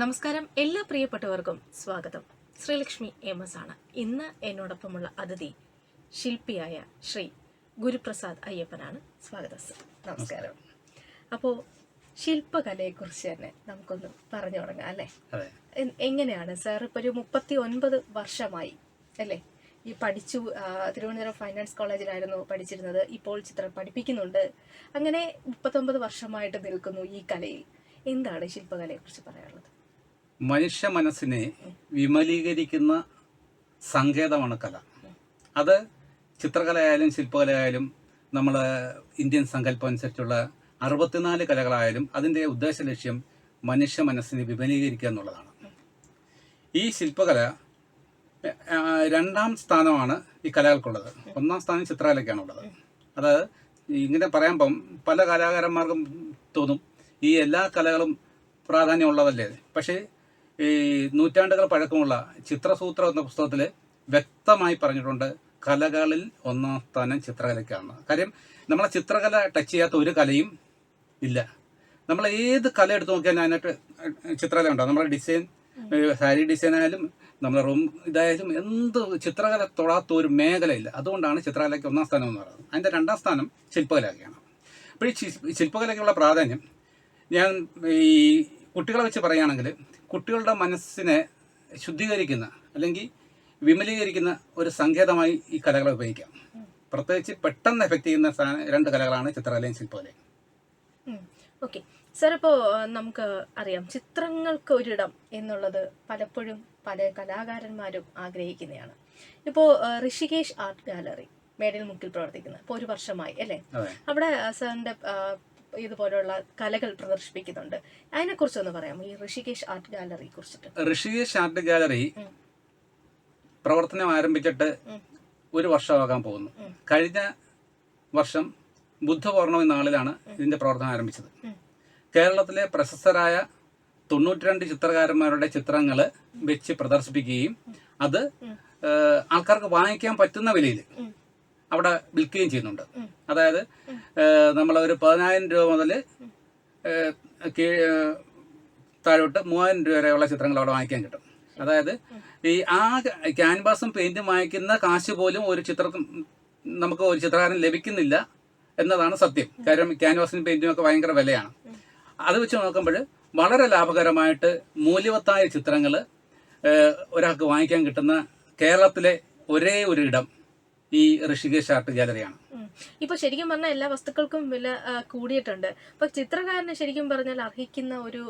നമസ്കാരം എല്ലാ പ്രിയപ്പെട്ടവർക്കും സ്വാഗതം. ശ്രീലക്ഷ്മി എം എസ് ആണ് ഇന്ന് എന്നോടൊപ്പമുള്ള അതിഥി ശില്പിയായ ശ്രീ ഗുരുപ്രസാദ് അയ്യപ്പനാണ്. സ്വാഗതം സർ. നമസ്കാരം. അപ്പോൾ ശില്പകലയെക്കുറിച്ച് തന്നെ നമുക്കൊന്ന് പറഞ്ഞു തുടങ്ങാം അല്ലേ? എങ്ങനെയാണ് സാർ ഇപ്പൊ ഒരു മുപ്പത്തി ഒൻപത് വർഷമായി അല്ലേ? ഈ പഠിച്ചു തിരുവനന്തപുരം ഫൈനാൻസ് കോളേജിലായിരുന്നു പഠിച്ചിരുന്നത്. ഇപ്പോൾ ചിത്രം പഠിപ്പിക്കുന്നുണ്ട്. അങ്ങനെ മുപ്പത്തൊമ്പത് വർഷമായിട്ട് നിൽക്കുന്നു ഈ കലയിൽ. എന്താണ് ശില്പകലയെക്കുറിച്ച് പറയാനുള്ളത്? മനുഷ്യ മനസ്സിനെ വിമലീകരിക്കുന്ന സങ്കേതമാണ് കല. അത് ചിത്രകലയായാലും ശില്പകലയായാലും നമ്മൾ ഇന്ത്യൻ സങ്കല്പം അനുസരിച്ചുള്ള അറുപത്തിനാല് കലകളായാലും അതിന്റെ ഉദ്ദേശ ലക്ഷ്യം മനുഷ്യ മനസ്സിനെ വിപുലീകരിക്കുക എന്നുള്ളതാണ്. ഈ ശില്പകല രണ്ടാം സ്ഥാനമാണ് ഈ കലകൾക്കുള്ളത്. ഒന്നാം സ്ഥാനം ചിത്രകലയ്ക്കാണുള്ളത്. അതായത് ഇങ്ങനെ പറയുമ്പം പല കലാകാരന്മാർക്കും തോന്നും ഈ എല്ലാ കലകളും പ്രാധാന്യമുള്ളതല്ലേ? പക്ഷേ ഈ നൂറ്റാണ്ടുകൾ പഴക്കമുള്ള ചിത്രസൂത്രം എന്ന പുസ്തകത്തിൽ വ്യക്തമായി പറഞ്ഞിട്ടുണ്ട് കലകളിൽ ഒന്നാം സ്ഥാനം ചിത്രകലയ്ക്കാണ്. കാര്യം നമ്മളെ ചിത്രകല ടച്ച് ചെയ്യാത്ത ഒരു കലയും ഇല്ല. നമ്മൾ ഏത് കല എടുത്ത് നോക്കിയാലും അതിനകത്ത് ചിത്രകല ഉണ്ടാവും. നമ്മുടെ ഡിസൈൻ സാരി ഡിസൈൻ ആയാലും നമ്മുടെ റൂം ഇതായാലും എന്ത് ചിത്രകല തൊടാത്ത ഒരു മേഖലയില്ല. അതുകൊണ്ടാണ് ചിത്രകലയ്ക്ക് ഒന്നാം സ്ഥാനം എന്ന് പറയുന്നത്. അതിന്റെ രണ്ടാം സ്ഥാനം ശില്പകലയ്ക്കാണ് അപ്പോൾ ഈ ശില്പകലയ്ക്കുള്ള പ്രാധാന്യം ഞാൻ ഈ കുട്ടികളെ വെച്ച് പറയുകയാണെങ്കിൽ കുട്ടികളുടെ മനസ്സിനെ ശുദ്ധീകരിക്കുന്ന അല്ലെങ്കിൽ വിമലീകരിക്കുന്ന ഒരു സങ്കേതമായി ഈ കലകളെ ഉപയോഗിക്കാം. പ്രത്യേകിച്ച് പെട്ടെന്ന് എഫക്റ്റ് ചെയ്യുന്ന രണ്ട് കലകളാണ് ചിത്രകലയും ശില്പകലയും. ഓക്കെ. സർ ഇപ്പോ നമുക്ക് അറിയാം ചിത്രങ്ങൾക്ക് ഒരിടം എന്നുള്ളത് പലപ്പോഴും പല കലാകാരന്മാരും ആഗ്രഹിക്കുന്നതാണ്. ഇപ്പോ ഋഷികേഷ് ആർട്ട് ഗാലറി മേടൽ മുക്കിൽ പ്രവർത്തിക്കുന്നത്. ഇപ്പോൾ ഒരു വർഷമായി അല്ലേ? അവിടെ സാറിന്റെ ഇതുപോലെയുള്ള കലകൾ പ്രദർശിപ്പിക്കുന്നുണ്ട്. അതിനെക്കുറിച്ചൊന്ന് പറയാമോ? ഈ ഋഷികേശ് ആർട്ട് ഗാലറി കുറിച്ചിട്ട്. ഋഷികേശ് ആർട്ട് ഗാലറി പ്രവർത്തനം ആരംഭിച്ചിട്ട് ഒരു വർഷമാകാൻ പോകുന്നു. കഴിഞ്ഞ വർഷം ബുദ്ധപൗർണമി നാളിലാണ് ഇതിന്റെ പ്രവർത്തനം ആരംഭിച്ചത്. കേരളത്തിലെ പ്രശസ്തരായ തൊണ്ണൂറ്റിരണ്ട് ചിത്രകാരന്മാരുടെ ചിത്രങ്ങൾ വെച്ച് പ്രദർശിപ്പിക്കുകയും അത് ആൾക്കാർക്ക് വാങ്ങിക്കാൻ പറ്റുന്ന വിലയിൽ അവിടെ വിൽക്കുകയും ചെയ്യുന്നുണ്ട്. അതായത് നമ്മൾ ഒരു പതിനായിരം രൂപ മുതൽ താഴോട്ട് മൂവായിരം രൂപ വരെയുള്ള ചിത്രങ്ങൾ അവിടെ വാങ്ങിക്കാൻ കിട്ടും. അതായത് ഈ ആ ക്യാൻവാസും പെയിന്റും വാങ്ങിക്കുന്ന കാശ് പോലും ഒരു ചിത്ര നമുക്ക് ഒരു ചിത്രകാരൻ ലഭിക്കുന്നില്ല എന്നതാണ് സത്യം. കാര്യം ക്യാൻവാസിനും പെയിന്റും ഒക്കെ ഭയങ്കര വിലയാണ്. അത് വെച്ച് നോക്കുമ്പോൾ വളരെ ലാഭകരമായിട്ട് മൂല്യവത്തായ ചിത്രങ്ങൾ ഒരാൾക്ക് വാങ്ങിക്കാൻ കിട്ടുന്ന കേരളത്തിലെ ഒരേ ഒരു ഇടം ഈ ഋഷികേശ് ആർട്ട് ഗാലറിയാണ്. ഉം. ഇപ്പൊ ശരിക്കും പറഞ്ഞാൽ എല്ലാ വസ്തുക്കൾക്കും വില കൂടിയിട്ടുണ്ട്. ഇപ്പൊ ചിത്രകാരന് ശരിക്കും പറഞ്ഞാൽ അർഹിക്കുന്ന ഒരു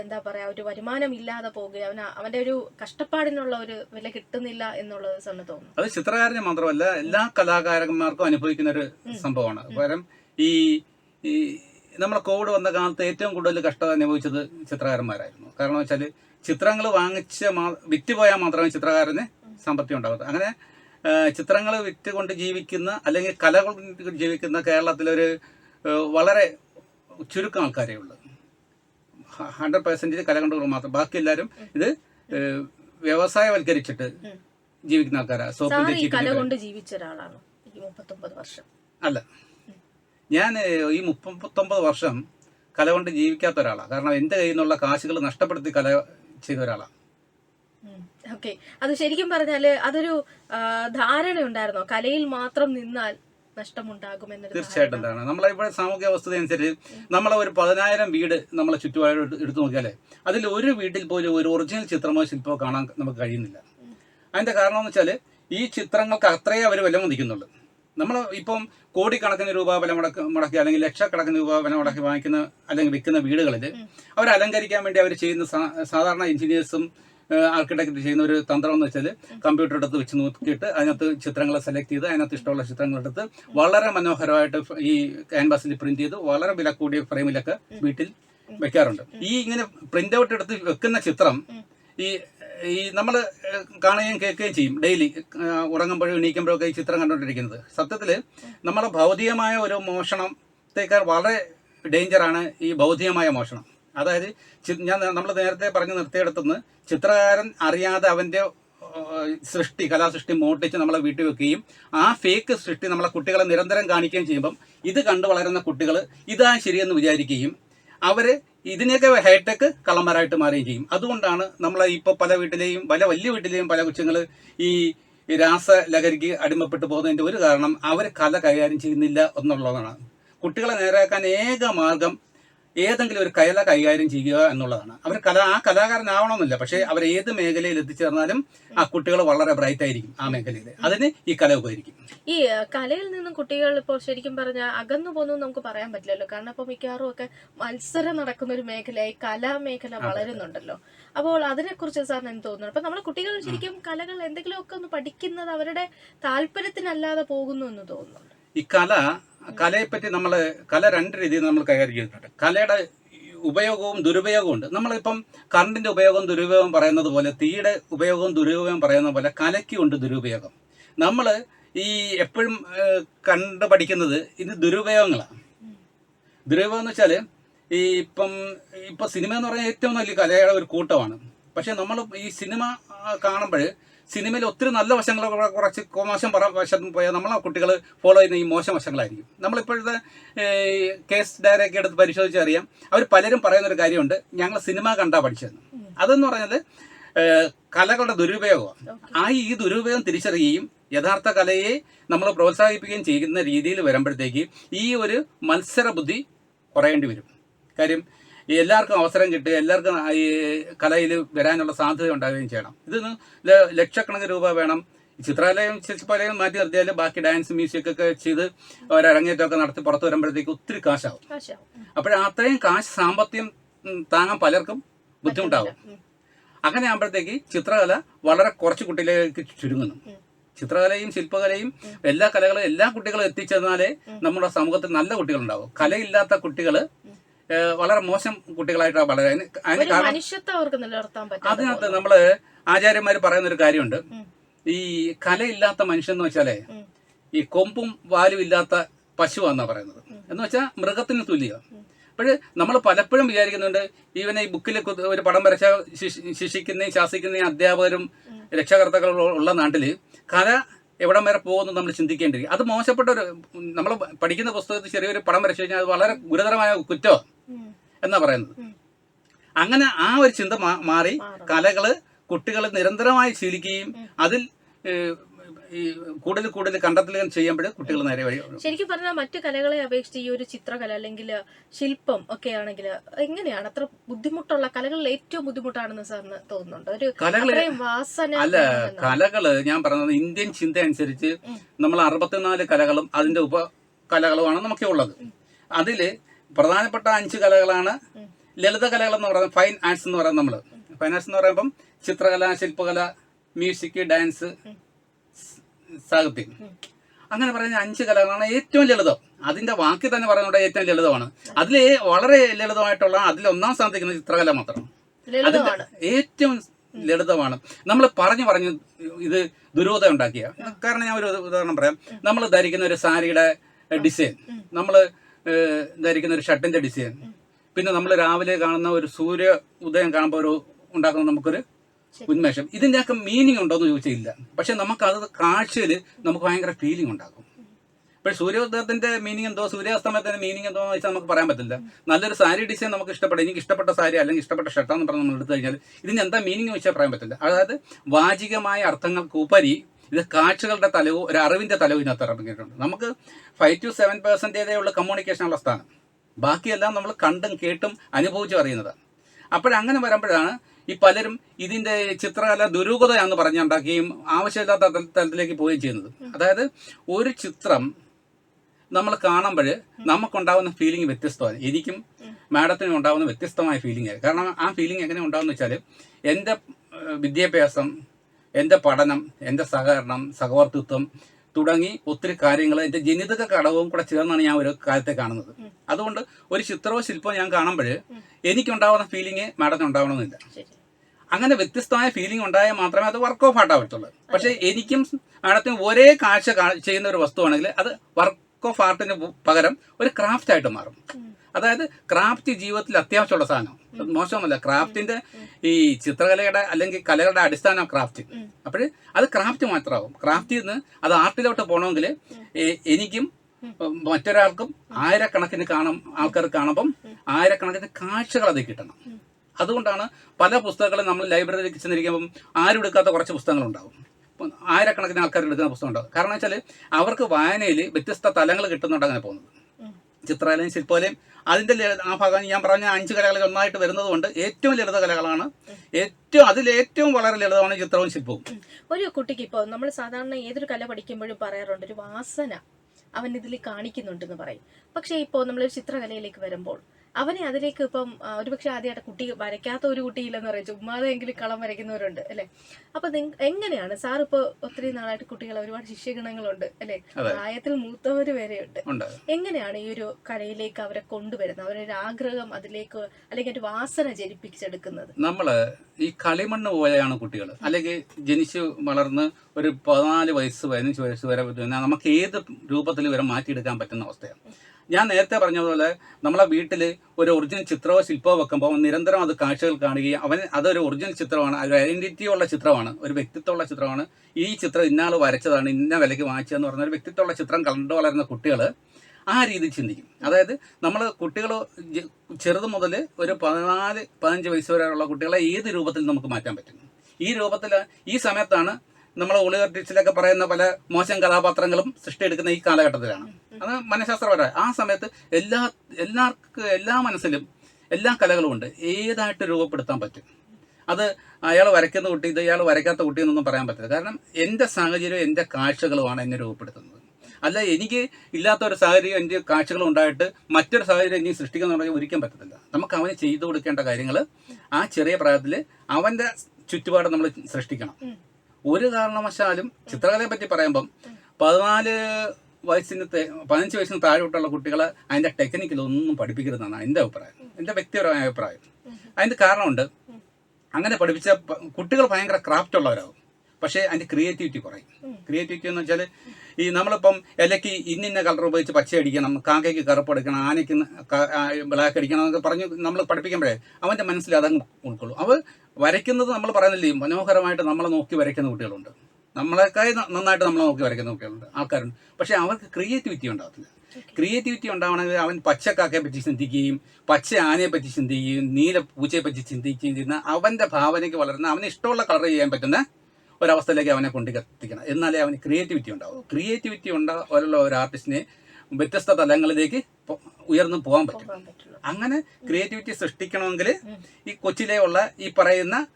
എന്താ പറയാ ഒരു വരുമാനം ഇല്ലാതെ പോകുക അവന് അവന്റെ ഒരു കഷ്ടപ്പാടിനുള്ള ഒരു വില കിട്ടുന്നില്ല എന്നുള്ളത് സാറിന് തോന്നുന്നു. അത് ചിത്രകാരന് മാത്രമല്ല എല്ലാ കലാകാരന്മാർക്കും അനുഭവിക്കുന്ന ഒരു സംഭവമാണ്. പകരം ഈ ഈ നമ്മളെ കോവിഡ് വന്ന കാലത്ത് ഏറ്റവും കൂടുതൽ കഷ്ടത അനുഭവിച്ചത് ചിത്രകാരന്മാരായിരുന്നു. കാരണം വെച്ചാൽ ചിത്രങ്ങൾ വാങ്ങിച്ച് വിറ്റുപോയാൽ വിറ്റ് പോയാൽ മാത്രമേ ചിത്രകാരന് സാമ്പത്തികം ഉണ്ടാകൂ അങ്ങനെ ചിത്രങ്ങൾ വിറ്റ് കൊണ്ട് ജീവിക്കുന്ന അല്ലെങ്കിൽ കല കൊണ്ട് ജീവിക്കുന്ന കേരളത്തിലൊരു വളരെ ചുരുക്കം ആൾക്കാരേ ഉള്ളൂ. ഹൺഡ്രഡ് പെർസെന്റേജ് കല കൊണ്ട് മാത്രം. ബാക്കി എല്ലാവരും ഇത് വ്യവസായവൽക്കരിച്ചിട്ട് ജീവിക്കുന്ന ആൾക്കാരാണ് സോപ്പ് സോപ്പിന്റെ കല കൊണ്ട് ജീവിച്ച ഒരാളാണ്. ഈ മുപ്പത്തൊമ്പത് വർഷം. അല്ല. ഞാൻ ഈ മുപ്പത്തൊമ്പത് വർഷം കല കൊണ്ട് ജീവിക്കാത്ത ഒരാളാണ് കാരണം എന്റെ കയ്യിൽ നിന്നുള്ള കാശുകൾ നഷ്ടപ്പെടുത്തി കല ചെയ്ത ഒരാളാണ് ഓക്കെ അത് ശരിക്കും പറഞ്ഞാൽ അതൊരു ധാരണ ഉണ്ടായിരുന്നോ കലയിൽ മാത്രം നിന്നാൽ തീർച്ചയായിട്ടും എന്താണ് നമ്മളെ ഇവിടെ സാമൂഹ്യ അവസ്ഥ അനുസരിച്ച് നമ്മളെ ഒരു പതിനായിരം വീട് നമ്മളെ ചുറ്റുപാട് എടുത്ത് എടുത്തു നോക്കിയാലേ അതിൽ ഒരു വീട്ടിൽ പോലും ഒരു ഒറിജിനൽ ചിത്രമോ ശില്പമോ കാണാൻ നമുക്ക് കഴിയുന്നില്ല. അതിന്റെ കാരണം എന്ന് വെച്ചാൽ ഈ ചിത്രങ്ങൾക്ക് അത്രയേ അവർ വില മതിക്കുന്നുള്ളൂ. നമ്മൾ ഇപ്പം കോടിക്കണക്കിന് രൂപ വില മുടക്കി മുടക്കി അല്ലെങ്കിൽ ലക്ഷക്കണക്കിന് രൂപ വില മുടക്കി വാങ്ങിക്കുന്ന അല്ലെങ്കിൽ വിൽക്കുന്ന വീടുകളിൽ അവർ അലങ്കരിക്കാൻ വേണ്ടി അവർ ചെയ്യുന്ന സാധാരണ എഞ്ചിനീയേഴ്സും ആർക്കിടെക്ട് ചെയ്യുന്ന ഒരു തന്ത്രം എന്ന് വെച്ചാൽ കമ്പ്യൂട്ടർ എടുത്ത് വെച്ച് നോക്കിയിട്ട് അതിനകത്ത് ചിത്രങ്ങളെ സെലക്ട് ചെയ്ത് അതിനകത്ത് ഇഷ്ടമുള്ള ചിത്രങ്ങൾ എടുത്ത് വളരെ മനോഹരമായിട്ട് ഈ ക്യാൻവാസിൽ പ്രിന്റ് ചെയ്ത് വളരെ വില കൂടിയ ഫ്രെയിമിലൊക്കെ വീട്ടിൽ വെക്കാറുണ്ട്. ഈ ഇങ്ങനെ പ്രിന്റ് ഔട്ട് എടുത്ത് വെക്കുന്ന ചിത്രം ഈ ഈ നമ്മൾ കാണുകയും കേൾക്കുകയും ചെയ്യും ഡെയിലി ഉറങ്ങുമ്പോഴും എണീക്കുമ്പോഴും ഒക്കെ ഈ ചിത്രം കണ്ടുകൊണ്ടിരിക്കുന്നത് സത്യത്തിൽ നമ്മുടെ ഭൗതികമായ ഒരു മോഷണത്തേക്കാൾ വളരെ ഡേഞ്ചറാണ് ഈ ഭൗതികമായ മോഷണം. അതായത് ഞാൻ നമ്മൾ നേരത്തെ പറഞ്ഞു നിർത്തിയെടുത്തുനിന്ന് ചിത്രകാരൻ അറിയാതെ അവന്റെ സൃഷ്ടി കലാസൃഷ്ടി മോട്ടിച്ച് നമ്മളെ വീട്ടിൽ വെക്കുകയും ആ ഫേക്ക് സൃഷ്ടി നമ്മളെ കുട്ടികളെ നിരന്തരം കാണിക്കുകയും ചെയ്യുമ്പം ഇത് കണ്ടു വളരുന്ന കുട്ടികൾ ഇതാ ശരിയെന്ന് വിചാരിക്കുകയും അവർ ഇതിനെയൊക്കെ ഹൈടെക് കള്ളന്മാരായിട്ട് മാറുകയും ചെയ്യും. അതുകൊണ്ടാണ് നമ്മൾ ഇപ്പോൾ പല വീട്ടിലെയും പല വലിയ വീട്ടിലെയും പല കൊച്ചുങ്ങൾ ഈ രാസ ലഹരിക്ക് അടിമപ്പെട്ടു പോകുന്നതിന്റെ ഒരു കാരണം അവർ കല കൈകാര്യം ചെയ്യുന്നില്ല എന്നുള്ളതാണ്. കുട്ടികളെ നേരെയാക്കാൻ ഏക മാർഗം ഏതെങ്കിലും ഒരു കല കൈകാര്യം ചെയ്യുക എന്നുള്ളതാണ്. അവർ കല ആ കലാകാരനാവണമെന്നില്ല. പക്ഷേ അവർ ഏത് മേഖലയിൽ എത്തിച്ചേർന്നാലും ആ കുട്ടികൾ വളരെ ബ്രൈറ്റ് ആയിരിക്കും ആ മേഖലയിൽ അതിന് ഈ കല ഉപകരിക്കും. ഈ കലയിൽ നിന്നും കുട്ടികൾ ഇപ്പോൾ ശരിക്കും പറഞ്ഞാൽ അകന്നു പോകുന്നു നമുക്ക് പറയാൻ പറ്റില്ലല്ലോ. കാരണം ഇപ്പോൾ മിക്കവാറും ഒക്കെ മത്സരം നടക്കുന്ന ഒരു മേഖലയായി കലാമേഖല വളരുന്നുണ്ടല്ലോ. അപ്പോൾ അതിനെക്കുറിച്ച് സാറിന് എന്ത് തോന്നുന്നു? അപ്പൊ നമ്മുടെ കുട്ടികൾ ശരിക്കും കലകൾ എന്തെങ്കിലുമൊക്കെ ഒന്ന് പഠിക്കുന്നത് അവരുടെ താല്പര്യത്തിനല്ലാതെ പോകുന്നു എന്ന് തോന്നുന്നുണ്ട്? ഈ കല കലയെപ്പറ്റി നമ്മൾ കല രണ്ട് രീതിയിൽ നമ്മൾ കൈകാര്യം ചെയ്തിട്ടുണ്ട് കലയുടെ ഉപയോഗവും ദുരുപയോഗവും ഉണ്ട്. നമ്മളിപ്പം കറണ്ടിന്റെ ഉപയോഗവും ദുരുപയോഗം പറയുന്നത് പോലെ തീയുടെ ഉപയോഗവും ദുരുപയോഗം പറയുന്നത് പോലെ കലയ്ക്കുണ്ട് ദുരുപയോഗം. നമ്മൾ ഈ എപ്പോഴും കണ്ടു കണ്ട് പഠിക്കുന്നത് ഇത് ദുരുപയോഗങ്ങളാണ്. ദുരുപയോഗം എന്ന് വെച്ചാൽ ഈ ഇപ്പം ഇപ്പം സിനിമ എന്ന് പറഞ്ഞാൽ ഏറ്റവും നല്ല കലയുടെ ഒരു കൂട്ടമാണ്. പക്ഷെ നമ്മൾ ഈ സിനിമ കാണുമ്പോൾ സിനിമയിൽ ഒത്തിരി നല്ല വശങ്ങൾ കുറച്ച് മോശം പറ വശം പോയാൽ നമ്മളെ കുട്ടികൾ ഫോളോ ചെയ്യുന്ന ഈ മോശം വശങ്ങളായിരിക്കും. നമ്മളിപ്പോഴത്തെ കേസ് ഡയറൊക്കെ എടുത്ത് പരിശോധിച്ചറിയാം. അവർ പലരും പറയുന്നൊരു കാര്യമുണ്ട്. ഞങ്ങൾ സിനിമ കണ്ടാ പഠിച്ചതെന്ന് അതെന്ന് പറഞ്ഞത് കലകളുടെ ദുരുപയോഗമാണ്. ആ ഈ ദുരുപയോഗം തിരിച്ചറിയുകയും യഥാർത്ഥ കലയെ നമ്മൾ പ്രോത്സാഹിപ്പിക്കുകയും ചെയ്യുന്ന രീതിയിൽ വരുമ്പോഴത്തേക്ക് ഈ ഒരു മത്സര ബുദ്ധി കുറയേണ്ടി വരും. കാര്യം ഈ എല്ലാവർക്കും അവസരം കിട്ടുക എല്ലാവർക്കും ഈ കലയിൽ വരാനുള്ള സാധ്യത ഉണ്ടാവുകയും ചെയ്യണം. ഇതിന് ലക്ഷക്കണക്കിന് രൂപ വേണം. ചിത്രാലയം ശില്പാലയം മാറ്റി നിർത്തിയാൽ ബാക്കി ഡാൻസ് മ്യൂസിക് ഒക്കെ ചെയ്ത് ഒരരങ്ങേറ്റമൊക്കെ നടത്തി പുറത്തു വരുമ്പോഴത്തേക്ക് ഒത്തിരി കാശാവും. അപ്പോൾ അത്രയും കാശ് സാമ്പത്തികം താങ്ങാൻ പലർക്കും ബുദ്ധിമുട്ടാവും. അങ്ങനെ ആകുമ്പോഴത്തേക്ക് ചിത്രകല വളരെ കുറച്ച് കുട്ടികളിലേക്ക് ചുരുങ്ങുന്നു. ചിത്രകലയും ശില്പകലയും എല്ലാ കലകളും എല്ലാ കുട്ടികളും എത്തിച്ചെന്നാലേ നമ്മുടെ സമൂഹത്തിൽ നല്ല കുട്ടികളുണ്ടാവും. കലയില്ലാത്ത കുട്ടികൾ വളരെ മോശം കുട്ടികളായിട്ടാണ് വളരെ. അതിന് കാരണം അതിനകത്ത് നമ്മൾ ആചാര്യന്മാർ പറയുന്ന ഒരു കാര്യമുണ്ട് ഈ കലയില്ലാത്ത മനുഷ്യൻ എന്ന് വെച്ചാലേ ഈ കൊമ്പും വാലും ഇല്ലാത്ത പശുവാന്നാ പറയുന്നത്. എന്ന് വെച്ചാൽ മൃഗത്തിന് തുല്യ. അപ്പോൾ നമ്മൾ പലപ്പോഴും വിചാരിക്കുന്നുണ്ട് ഈവനെ ഈ ബുക്കിൽ ഒരു പടം വരച്ച ശിക്ഷിക്കുന്ന ശാസിക്കുന്നതും അധ്യാപകരും രക്ഷകർത്താക്കളും ഉള്ള നാട്ടിൽ കല എവിടം വരെ പോകുന്നു നമ്മൾ ചിന്തിക്കേണ്ടിരിക്കും അത് മോശപ്പെട്ട ഒരു നമ്മൾ പഠിക്കുന്ന പുസ്തകത്തിൽ ചെറിയൊരു പടം വരച്ചു കഴിഞ്ഞാൽ അത് വളരെ ഗുരുതരമായ കുറ്റോ. എന്നാ പറയുന്നത് അങ്ങനെ ആ ഒരു ചിന്ത മാറി. കലകൾ കുട്ടികൾ നിരന്തരമായി ശീലിക്കുകയും അതിൽ ഈ കൂടുതൽ കൂടുതൽ കണ്ടെത്തലുകൾ ചെയ്യുമ്പോൾ കുട്ടികൾ നേരെ വഴി ശരിക്കും പറഞ്ഞാൽ മറ്റു കലകളെ അപേക്ഷിച്ച് ഈ ഒരു ചിത്രകല അല്ലെങ്കിൽ ശില്പം ഒക്കെ ആണെങ്കിൽ എങ്ങനെയാണ്? അത്ര ബുദ്ധിമുട്ടുള്ള കലകളിൽ ഏറ്റവും ബുദ്ധിമുട്ടാണെന്ന് സാറിന് തോന്നുന്നുണ്ട്? ഒരു കലകളെ വാസന അല്ല. കലകൾ ഞാൻ പറഞ്ഞത് ഇന്ത്യൻ ചിന്ത അനുസരിച്ച് നമ്മൾ അറുപത്തിനാല് കലകളും അതിന്റെ ഉപ കലകളുമാണ് നമുക്ക് ഉള്ളത്. അതിൽ പ്രധാനപ്പെട്ട അഞ്ച് കലകളാണ്. ലളിത കലകൾ എന്ന് പറയുന്നത് ഫൈൻ ആർട്സ് എന്ന് പറയുന്നത് നമ്മൾ. ഫൈൻ ആർട്സ് എന്ന് പറയുമ്പം ചിത്രകല ശില്പകല മ്യൂസിക് ഡാൻസ് സാഹിത്യം. അങ്ങനെ പറയുന്ന അഞ്ച് കലകളാണ് ഏറ്റവും ലളിതം. അതിന്റെ വാക്കി തന്നെ പറയുന്നത് ഏറ്റവും ലളിതമാണ്. അതിൽ വളരെ ലളിതമായിട്ടുള്ള അതിൽ ഒന്നാം സ്ഥാനത്തേക്കുന്ന ചിത്രകല മാത്രം. അതിന്റെ ഏറ്റവും ലളിതമാണ്. നമ്മൾ പറഞ്ഞു പറഞ്ഞു ഇത് ദുരൂഹത ഉണ്ടാക്കിയ. കാരണം ഞാൻ ഒരു ഉദാഹരണം പറയാം. നമ്മൾ ധരിക്കുന്ന ഒരു സാരിയുടെ ഡിസൈൻ. നമ്മൾ ധരിക്കുന്ന ഒരു ഷർട്ടിന്റെ ഡിസൈൻ. പിന്നെ നമ്മൾ രാവിലെ കാണുന്ന ഒരു സൂര്യ ഉദയം കാണുമ്പോൾ ഒരു ഉണ്ടാക്കുന്ന നമുക്കൊരു. ഉന്മേഷം. ഇതിന്റെയൊക്കെ മീനിങ് ഉണ്ടോ എന്ന് ചോദിച്ചില്ല പക്ഷെ നമുക്കത് കാഴ്ചയിൽ നമുക്ക് ഭയങ്കര ഫീലിംഗ് ഉണ്ടാകും. ഇപ്പോൾ സൂര്യോദയത്തിന്റെ മീനിങ് എന്തോ സൂര്യാസ്തമയത്തിന്റെ മീനിങ് എന്തോ വെച്ചാൽ നമുക്ക് പറയാൻ പറ്റില്ല. നല്ലൊരു സാരി ഡിസൈൻ നമുക്ക് ഇഷ്ടപ്പെട്ട എനിക്ക് ഇഷ്ടപ്പെട്ട സാരി അല്ലെങ്കിൽ ഇഷ്ടപ്പെട്ട ഷർട്ടാന്ന് പറഞ്ഞ് നമ്മൾ എടുത്തു കഴിഞ്ഞാൽ ഇതിന് എന്താ മീനിങ് വെച്ചാൽ പറയാൻ പറ്റില്ല. അതായത് വാചികമായ അർത്ഥങ്ങൾക്ക് ഉപരി ഇത് കാഴ്ചകളുടെ തലവും ഒരു അറിവിന്റെ തലവും ഇതിനകത്ത് ഇറങ്ങിയിട്ടുണ്ട്. നമുക്ക് ഫൈവ് ടു സെവൻ പെർസെന്റേജേ ഉള്ള കമ്മ്യൂണിക്കേഷൻ ഉള്ള സ്ഥാനം ബാക്കിയെല്ലാം നമ്മൾ കണ്ടും കേട്ടും അനുഭവിച്ചും അറിയുന്നതാണ്. അപ്പോഴങ്ങനെ വരുമ്പോഴാണ് ഈ പലരും ഇതിന്റെ ചിത്രകല ദുരൂഹതയാണെന്ന് പറഞ്ഞുണ്ടാക്കുകയും ആവശ്യമില്ലാത്ത തല- തലത്തിലേക്ക് പോവുകയും ചെയ്യുന്നത്. അതായത് ഒരു ചിത്രം നമ്മൾ കാണുമ്പോൾ നമുക്കുണ്ടാവുന്ന ഫീലിംഗ് വ്യത്യസ്തമാണ്. എനിക്കും മാഡത്തിനും ഉണ്ടാവുന്ന വ്യത്യസ്തമായ ഫീലിംഗ് കാരണം ആ ഫീലിംഗ് എങ്ങനെ ഉണ്ടാവുന്ന വെച്ചാൽ എന്റെ വിദ്യാഭ്യാസം എന്റെ പഠനം എന്റെ സഹകരണം സഹവർത്തിത്വം തുടങ്ങി ഒത്തിരി കാര്യങ്ങൾ എന്റെ ജനിതക ഘടകവും കൂടെ ചേർന്നാണ് ഞാൻ ഒരു കാര്യത്തെ കാണുന്നത്. അതുകൊണ്ട് ഒരു ചിത്രമോ ശില്പമോ ഞാൻ കാണുമ്പോൾ എനിക്കുണ്ടാവുന്ന ഫീലിംഗ് മാഡത്തിന് ഉണ്ടാവണമെന്നില്ല. അങ്ങനെ വ്യത്യസ്തമായ ഫീലിംഗ് ഉണ്ടായാൽ മാത്രമേ അത് വർക്ക് ഓഫ് ആട്ടാൻ പറ്റുള്ളൂ പക്ഷേ എനിക്കും മാഡത്തിനും ഒരേ കാഴ്ച ചെയ്യുന്ന ഒരു വസ്തുവാണെങ്കിൽ അത് വർക്ക് ഓഫ് ആർട്ടിന് പകരം ഒരു ക്രാഫ്റ്റ് ആയിട്ട് മാറും. അതായത് ക്രാഫ്റ്റ് ജീവിതത്തിൽ അത്യാവശ്യമുള്ള സാധനം. മോശമല്ല ക്രാഫ്റ്റിന്റെ ഈ ചിത്രകലയുടെ അല്ലെങ്കിൽ കലകളുടെ അടിസ്ഥാനം ക്രാഫ്റ്റ്. അപ്പോൾ അത് ക്രാഫ്റ്റ് മാത്രമാകും ക്രാഫ്റ്റിൽ നിന്ന് അത് ആർട്ടിലോട്ട് പോകണമെങ്കിൽ എനിക്കും മറ്റൊരാൾക്കും ആയിരക്കണക്കിന് കാണും ആൾക്കാർ കാണുമ്പം ആയിരക്കണക്കിന് കാഴ്ചകൾ അത് കിട്ടണം. അതുകൊണ്ടാണ് പല പുസ്തകങ്ങളും നമ്മൾ ലൈബ്രറിയിൽ ചെന്നിരിക്കുമ്പം ആരും എടുക്കാത്ത കുറച്ച് പുസ്തകങ്ങളുണ്ടാവും. ഇപ്പം ആയിരക്കണക്കിന് ആൾക്കാർ എടുക്കുന്ന പുസ്തകം ഉണ്ടാവും കാരണം വെച്ചാൽ അവർക്ക് വായനയിൽ വ്യത്യസ്ത തലങ്ങൾ കിട്ടുന്നുണ്ട് അങ്ങനെ പോകുന്നത്. ചിത്രകലയും ശില്പകലയും ലളിത- ആ ഭാഗം ഞാൻ പറഞ്ഞ അഞ്ച് കലകളിൽ ഒന്നായിട്ട് വരുന്നത് കൊണ്ട് ഏറ്റവും ലളിത കലകളാണ്. ഏറ്റവും അതിൽ ഏറ്റവും വളരെ ലളിതമാണ് ചിത്രവും ശില്പവും. ഒരു കുട്ടിക്ക് ഇപ്പോൾ നമ്മൾ സാധാരണ ഏതൊരു കല പഠിക്കുമ്പോഴും പറയാറുണ്ട് ഒരു വാസന അവൻ ഇതിൽ കാണിക്കുന്നുണ്ടെന്ന് പറയും. പക്ഷേ ഇപ്പോൾ നമ്മളൊരു ചിത്രകലയിലേക്ക് വരുമ്പോൾ അവനെ അതിലേക്ക് ഇപ്പം ഒരുപക്ഷെ ആദ്യമായിട്ട് കുട്ടി വരയ്ക്കാത്ത ഒരു കുട്ടിയില്ലെന്ന് പറയും ചുമ്മാതെങ്കിലും കളം വരയ്ക്കുന്നവരുണ്ട് അല്ലെ? അപ്പൊ എങ്ങനെയാണ്? സാർ ഇപ്പോൾ ഒത്തിരി നാളായിട്ട് കുട്ടികൾ ഒരുപാട് ശിഷ്യഗണങ്ങളുണ്ട് അല്ലെ. പ്രായത്തിൽ മൂത്തവര് വരെ ഉണ്ട്. എങ്ങനെയാണ് ഈ ഒരു കലയിലേക്ക് അവരെ കൊണ്ടുവരുന്നത്? അവരുടെ ഒരു ആഗ്രഹം അതിലേക്ക് അല്ലെങ്കിൽ ഒരു വാസന ജനിപ്പിച്ചെടുക്കുന്നത്? നമ്മൾ ഈ കളിമണ്ണ് പോലെയാണ് കുട്ടികൾ അല്ലെങ്കിൽ ജനിച്ച് വളർന്ന് ഒരു പതിനാല് വയസ്സ് പതിനഞ്ച് വയസ്സ് വരെ നമുക്ക് ഏത് രൂപത്തിൽ വരെ മാറ്റിയെടുക്കാൻ പറ്റുന്ന അവസ്ഥയാണ്. ഞാൻ നേരത്തെ പറഞ്ഞതുപോലെ നമ്മളെ വീട്ടിൽ ഒരു ഒറിജിനൽ ചിത്രമോ ശില്പമോ വെക്കുമ്പോൾ നിരന്തരം അത് കാഴ്ചകൾ കാണുകയും അവൻ അതൊരു ഒറിജിനൽ ചിത്രമാണ് ഒരു ഐഡന്റിറ്റി ഉള്ള ചിത്രമാണ് ഒരു വ്യക്തിത്വമുള്ള ചിത്രമാണ്. ഈ ചിത്രം ഇന്നാൾ വരച്ചതാണ് ഇന്ന വിലയ്ക്ക് വാങ്ങിച്ചതെന്ന് പറഞ്ഞ ഒരു വ്യക്തിത്വമുള്ള ചിത്രം കണ്ടു വളരുന്ന കുട്ടികൾ ആ രീതിയിൽ ചിന്തിക്കും. അതായത് നമ്മൾ കുട്ടികൾ ചെറുത് മുതൽ ഒരു പതിനാല് പതിനഞ്ച് വയസ്സ് വരെയുള്ള കുട്ടികളെ ഏത് രൂപത്തിൽ നമുക്ക് മാറ്റാൻ പറ്റും? ഈ രൂപത്തിൽ ഈ സമയത്താണ് നമ്മൾ ഒളിവർ ടീച്ചിലൊക്കെ പറയുന്ന പല മോശം കഥാപാത്രങ്ങളും സൃഷ്ടിയെടുക്കുന്ന ഈ കാലഘട്ടത്തിലാണ്. അത് മനഃശാസ്ത്രപരമായ. ആ സമയത്ത് എല്ലാ എല്ലാവർക്കും എല്ലാ മനസ്സിലും എല്ലാ കലകളും ഉണ്ട്. ഏതായിട്ട് രൂപപ്പെടുത്താൻ പറ്റും? അത് അയാൾ വരയ്ക്കുന്ന കുട്ടി ഇത് അയാൾ വരയ്ക്കാത്ത കുട്ടി എന്നൊന്നും പറയാൻ പറ്റില്ല. കാരണം എന്റെ സാഹചര്യം എന്റെ കാഴ്ചകളുമാണ് എന്നെ രൂപപ്പെടുത്തുന്നത്. അല്ല എനിക്ക് ഇല്ലാത്ത ഒരു സാഹചര്യം എന്റെ കാഴ്ചകൾ ഉണ്ടായിട്ട് മറ്റൊരു സാഹചര്യം എനിക്ക് സൃഷ്ടിക്കാൻ തുടങ്ങി ഒരിക്കാൻ പറ്റത്തില്ല. നമുക്ക് അവന് ചെയ്തു കൊടുക്കേണ്ട കാര്യങ്ങൾ ആ ചെറിയ പ്രായത്തിൽ അവന്റെ ചുറ്റുപാട് നമ്മൾ സൃഷ്ടിക്കണം. ഒരു കാരണവശാലും ചിത്രകലയെ പറ്റി പറയുമ്പം പതിനാല് വയസ്സിന് പതിനഞ്ച് വയസ്സിന് താഴോട്ടുള്ള കുട്ടികളെ അതിന്റെ ടെക്നിക്കിലൊന്നും പഠിപ്പിക്കരുതെന്നാണ് എന്റെ അഭിപ്രായം. എന്റെ വ്യക്തിപരമായ അഭിപ്രായം. അതിന്റെ കാരണമുണ്ട്. അങ്ങനെ പഠിപ്പിച്ച കുട്ടികൾ ഭയങ്കര ക്രാഫ്റ്റ് ഉള്ളവരാകും പക്ഷേ അതിന്റെ ക്രിയേറ്റിവിറ്റി കുറയും. ക്രിയേറ്റിവിറ്റി എന്ന് വെച്ചാൽ ഈ നമ്മളിപ്പം ഇലയ്ക്ക് ഇന്നിന്ന കളർ ഉപയോഗിച്ച് പച്ച അടിക്കണം കാക്കയ്ക്ക് കറുപ്പ് എടുക്കണം ആനയ്ക്ക് ബ്ലാക്ക് അടിക്കണം എന്നൊക്കെ പറഞ്ഞ് നമ്മൾ പഠിപ്പിക്കുമ്പോഴേ അവന്റെ മനസ്സിൽ അതങ്ങ് ഉൾക്കൊള്ളും. അവ വരയ്ക്കുന്നത് നമ്മൾ പറയുന്നില്ലേ മനോഹരമായിട്ട് നമ്മളെ നോക്കി വരയ്ക്കുന്ന കുട്ടികളുണ്ട്. നമ്മളെക്കായി നന്നായിട്ട് നമ്മളെ നോക്കി വരയ്ക്കുന്ന കുട്ടികളുണ്ട് ആൾക്കാരുണ്ട്. പക്ഷെ അവർക്ക് ക്രിയേറ്റിവിറ്റി ഉണ്ടാകത്തില്ല ക്രിയേറ്റിവിറ്റി ഉണ്ടാവണമെങ്കിൽ അവൻ പച്ച കാക്കയെ പറ്റി ചിന്തിക്കുകയും പച്ച ആനയെ പറ്റി ചിന്തിക്കുകയും നീല പൂച്ചയെ പറ്റി ചിന്തിക്കുകയും ചെയ്യുന്ന അവന്റെ ഭാവനയ്ക്ക് വളരുന്ന അവന് ഇഷ്ടമുള്ള കളർ ചെയ്യാൻ പറ്റുന്ന ഒരവസ്ഥയിലേക്ക് അവനെ കൊണ്ടെത്തിക്കണം എന്നാലേ അവന് ക്രിയേറ്റിവിറ്റി ഉണ്ടാവും ക്രിയേറ്റിവിറ്റി ഉണ്ടാവുള്ള ഒരു ആർട്ടിസ്റ്റിനെ വ്യത്യസ്ത തലങ്ങളിലേക്ക് ഉയർന്നു പോകാൻ പറ്റും. അങ്ങനെ ക്രിയേറ്റിവിറ്റി സൃഷ്ടിക്കണമെങ്കിൽ ഈ കൊച്ചിലെ ഉള്ള ഈ പറയുന്ന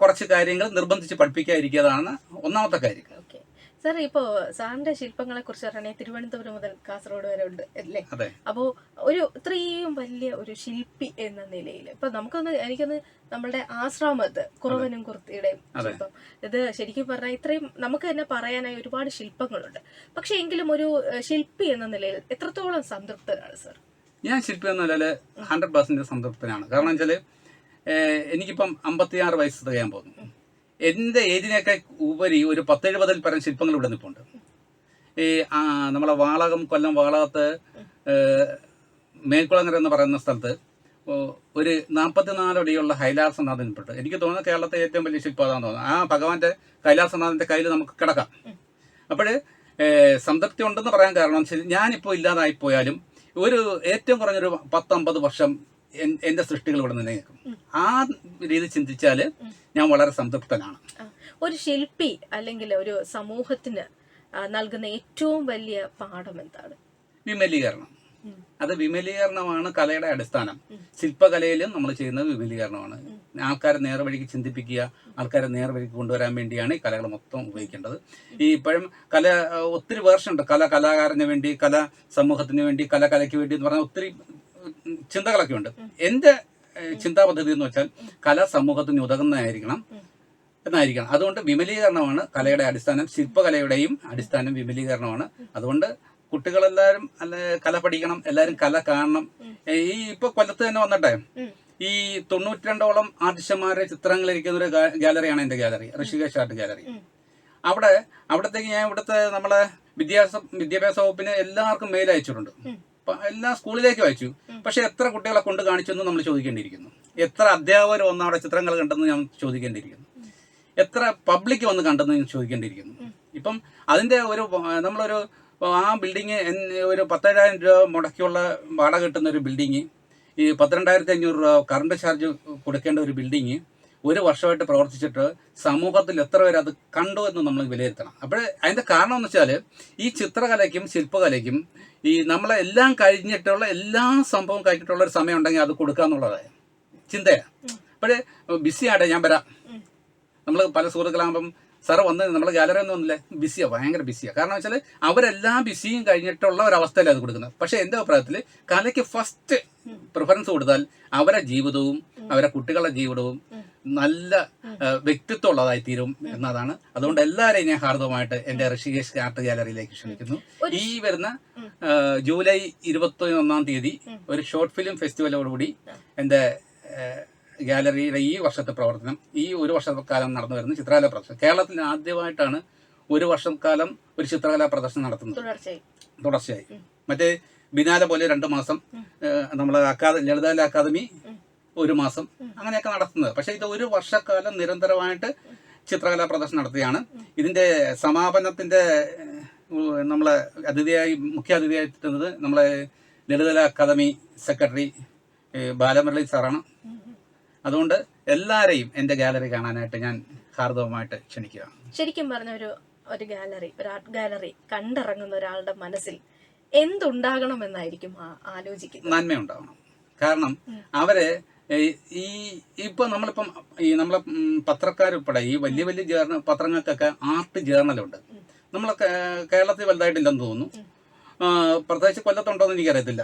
കുറച്ച് കാര്യങ്ങൾ നിർബന്ധിച്ച് പഠിപ്പിക്കാതിരിക്കുന്നതാണ് ഒന്നാമത്തെ കാര്യം. സാർ ഇപ്പോ സാറിന്റെ ശില്പങ്ങളെ കുറിച്ച് പറയുകയാണെങ്കിൽ തിരുവനന്തപുരം മുതൽ കാസർഗോഡ് വരെ ഉണ്ട് അല്ലേ? അപ്പോൾ അപ്പോ ഒരു ഇത്രയും വലിയ ഒരു ശില്പി എന്ന നിലയിൽ ഇപ്പൊ നമുക്കൊന്ന് എനിക്കൊന്ന് നമ്മളുടെ ആശ്രാമത്ത് കുറവനും കുർത്തിയുടെയും ശില്പം. ഇത് ശരിക്കും പറഞ്ഞാൽ ഇത്രയും നമുക്ക് തന്നെ പറയാനായി ഒരുപാട് ശില്പങ്ങളുണ്ട്. പക്ഷെ എങ്കിലും ഒരു ശില്പി എന്ന നിലയിൽ എത്രത്തോളം സംതൃപ്തനാണ് സാർ? ഞാൻ ശില്പി എന്ന നിലയിൽ ഹൺഡ്രഡ് പെർസെന്റ് സംതൃപ്തനാണ്. കാരണം വെച്ചാൽ എനിക്കിപ്പം അമ്പത്തിയാറ് വയസ്സ് തികയാൻ പോകുന്നു. എന്റെ ഏജിനൊക്കെ ഉപരി ഒരു പത്തെഴുപതിൽ പരം ശില്പങ്ങൾ ഇവിടെ നിൽപ്പുണ്ട്. ഈ നമ്മളെ വാളകം കൊല്ലം വാളകത്ത് മേൽക്കുളങ്ങര എന്ന് പറയുന്ന സ്ഥലത്ത് ഒരു നാൽപ്പത്തിനാലടിയുള്ള ഹൈലാസനാഥൻ പെട്ട് എനിക്ക് തോന്നുന്നു കേരളത്തെ ഏറ്റവും വലിയ ശില്പം അതാണെന്ന് തോന്നുന്നു. ആ ഭഗവാന്റെ കൈലാസനാഥന്റെ കയ്യിൽ നമുക്ക് കിടക്കാം. അപ്പോൾ സംതൃപ്തി ഉണ്ടെന്ന് പറയാൻ കാരണം ഞാനിപ്പോൾ ഇല്ലാതായി പോയാലും ഒരു ഏറ്റവും കുറഞ്ഞൊരു പത്തമ്പത് വർഷം എന്റെ സൃഷ്ടികൾ ഇവിടെ നിലനിൽക്കും. ആ രീതി ചിന്തിച്ചാൽ ഞാൻ വളരെ സംതൃപ്തനാണ്. ഒരു ശില്പി അല്ലെങ്കിൽ ഒരു സമൂഹത്തിന് നൽകുന്ന ഏറ്റവും വലിയ പാഠം എന്താണ്? വിമലീകരണം. അത് വിമലീകരണമാണ് കലയുടെ അടിസ്ഥാനം. ശില്പകലയിലും നമ്മൾ ചെയ്യുന്നത് വിമലീകരണമാണ്. ആൾക്കാരെ നേർവഴിക്ക് ചിന്തിപ്പിക്കുക ആൾക്കാരെ നേർവഴിക്ക് കൊണ്ടുവരാൻ വേണ്ടിയാണ് ഈ കലകൾ മൊത്തം ഉപയോഗിക്കേണ്ടത്. ഈ ഇപ്പോഴും കല ഒത്തിരി വേർഷൻ ഉണ്ട് കല കലാകാരന് വേണ്ടി കല സമൂഹത്തിന് വേണ്ടി കല കലയ്ക്ക് വേണ്ടി എന്ന് പറഞ്ഞാൽ ഒത്തിരി ചിന്തകളൊക്കെ ഉണ്ട് എന്റെ ചിന്താ പദ്ധതി എന്ന് വെച്ചാൽ കല സമൂഹത്തിന് ഉതകുന്നതായിരിക്കണം എന്നായിരിക്കണം. അതുകൊണ്ട് വിമലീകരണമാണ് കലയുടെ അടിസ്ഥാനം ശില്പകലയുടെയും അടിസ്ഥാനം വിമലീകരണമാണ്. അതുകൊണ്ട് കുട്ടികളെല്ലാവരും അല്ല കല പഠിക്കണം എല്ലാവരും കല കാണണം. ഈ ഇപ്പൊ കൊല്ലത്ത് തന്നെ വന്നിട്ടെ. ഈ തൊണ്ണൂറ്റിരണ്ടോളം ആർട്ടിസ്റ്റന്മാരെ ചിത്രങ്ങൾ ഇരിക്കുന്ന ഒരു ഗാലറിയാണ് എന്റെ ഗാലറി ഋഷികേശ് ആർട്ട് ഗാലറി. അവിടെ അവിടത്തേക്ക് ഞാൻ ഇവിടുത്തെ നമ്മളെ വിദ്യാഭ്യാസ വിദ്യാഭ്യാസ വകുപ്പിന് എല്ലാവർക്കും മെയിൽ അയച്ചിട്ടുണ്ട്. എല്ലാ സ്കൂളിലേക്ക് അയച്ചു. പക്ഷെ എത്ര കുട്ടികളെ കൊണ്ട് കാണിച്ചു എന്ന് നമ്മൾ ചോദിക്കേണ്ടിയിരിക്കുന്നു. എത്ര അധ്യാപകർ വന്ന് അവിടെ ചിത്രങ്ങൾ കണ്ടെന്ന് ഞാൻ ചോദിക്കേണ്ടിയിരിക്കുന്നു. എത്ര പബ്ലിക് വന്ന് കണ്ടെന്ന് ഞാൻ ചോദിക്കേണ്ടിയിരിക്കുന്നു. ഇപ്പം അതിന്റെ ഒരു നമ്മളൊരു ആ ബിൽഡിങ് ഒരു പത്തേഴായിരം രൂപ മുടക്കിയുള്ള വാടക കിട്ടുന്ന ഒരു ബിൽഡിങ് ഈ പന്ത്രണ്ടായിരത്തി അഞ്ഞൂറ് രൂപ കറണ്ട് ചാർജ് കൊടുക്കേണ്ട ഒരു ബിൽഡിങ് ഒരു വർഷമായിട്ട് പ്രവർത്തിച്ചിട്ട് സമൂഹത്തിൽ എത്ര പേര് അത് കണ്ടു എന്ന് നമ്മൾ വിലയിരുത്തണം. അപ്പോൾ അതിന്റെ കാരണം എന്ന് വെച്ചാൽ ഈ ചിത്രകലയ്ക്കും ശില്പകലയ്ക്കും ഈ നമ്മളെ എല്ലാം കഴിഞ്ഞിട്ടുള്ള എല്ലാ സംഭവം കഴിഞ്ഞിട്ടുള്ള ഒരു സമയം ഉണ്ടെങ്കിൽ അത് കൊടുക്കുക എന്നുള്ളത് ചിന്തയാണ് അപ്പോഴേ ബിസി ആട്ടെ ഞാൻ വരാം. നമ്മൾ പല സുഹൃത്തുക്കളാകുമ്പം സാറ് വന്ന് നമ്മൾ ഗാലറി ഒന്നും വന്നില്ലേ? ബിസിയാണ് ഭയങ്കര ബിസിയാണ് കാരണം വെച്ചാൽ അവരെല്ലാം ബിസിയും കഴിഞ്ഞിട്ടുള്ള അവസ്ഥയിലാണ് അത് കൊടുക്കുന്നത്. പക്ഷേ എന്റെ അഭിപ്രായത്തിൽ കലയ്ക്ക് ഫസ്റ്റ് പ്രിഫറൻസ് കൊടുത്താൽ അവരെ ജീവിതവും അവരെ കുട്ടികളുടെ ജീവിതവും നല്ല ആ, വ്യക്തിത്വം ഉള്ളതായി തീരും എന്നതാണ്. അതുകൊണ്ട് എല്ലാവരെയും ഞാൻ ഹാർദവമായിട്ട് എന്റെ ഋഷികേഷ് ആർട്ട് ഗാലറിയിലേക്ക് ക്ഷണിക്കുന്നു. ഈ വരുന്ന ജൂലൈ ഇരുപത്തി ഒന്നാം തീയതി ഒരു ഷോർട്ട് ഫിലിം ഫെസ്റ്റിവലോടുകൂടി എന്റെ ഗാലറിയുടെ ഈ വർഷത്തെ പ്രവർത്തനം ഈ ഒരു വർഷക്കാലം നടന്നു വരുന്ന ചിത്രകലാ പ്രദർശനം. കേരളത്തിൽ ആദ്യമായിട്ടാണ് ഒരു വർഷക്കാലം ഒരു ചിത്രകലാ പ്രദർശനം നടത്തുന്നത്. തുടർച്ചയായി. മറ്റേ ബിനാല പോലെ രണ്ട് മാസം നമ്മളെ അക്കാദമി ലളിതാല അക്കാദമി ഒരു മാസം അങ്ങനെയൊക്കെ നടത്തുന്നത്. പക്ഷെ ഇത് ഒരു വർഷക്കാലം നിരന്തരമായിട്ട് ചിത്രകലാ പ്രദർശനം നടത്തുകയാണ്. ഇതിന്റെ സമാപനത്തിന്റെ നമ്മളെ അതിഥിയായി മുഖ്യ അതിഥിയായി നമ്മളെ ലളിതകല അക്കാദമി സെക്രട്ടറി ബാലമുരളി സാറാണ്. അതുകൊണ്ട് എല്ലാവരെയും എന്റെ ഗാലറി കാണാനായിട്ട് ഞാൻ ഹാർദവമായിട്ട് ക്ഷണിക്കുക ശരിക്കും പറഞ്ഞ ഒരു ഒരു ഗാലറി ഒരു ആർട്ട് ഗാലറി കണ്ടിറങ്ങുന്ന ഒരാളുടെ മനസ്സിൽ എന്തുണ്ടാകണമെന്നായിരിക്കും എന്നായിരിക്കും ആലോചിക്കുന്നത്? നന്മയുണ്ടാവണം. കാരണം അവരെ ഈ ഇപ്പൊ നമ്മളിപ്പം ഈ നമ്മളെ പത്രക്കാരുൾപ്പെടെ ഈ വലിയ വലിയ ജേർണൽ പത്രങ്ങൾക്കൊക്കെ ആർട്ട് ജേർണലുണ്ട്. നമ്മളെ കേരളത്തിൽ വലുതായിട്ടില്ലെന്ന് തോന്നുന്നു. പ്രത്യേകിച്ച് കൊല്ലത്തുണ്ടോന്ന് എനിക്കറിയത്തില്ല.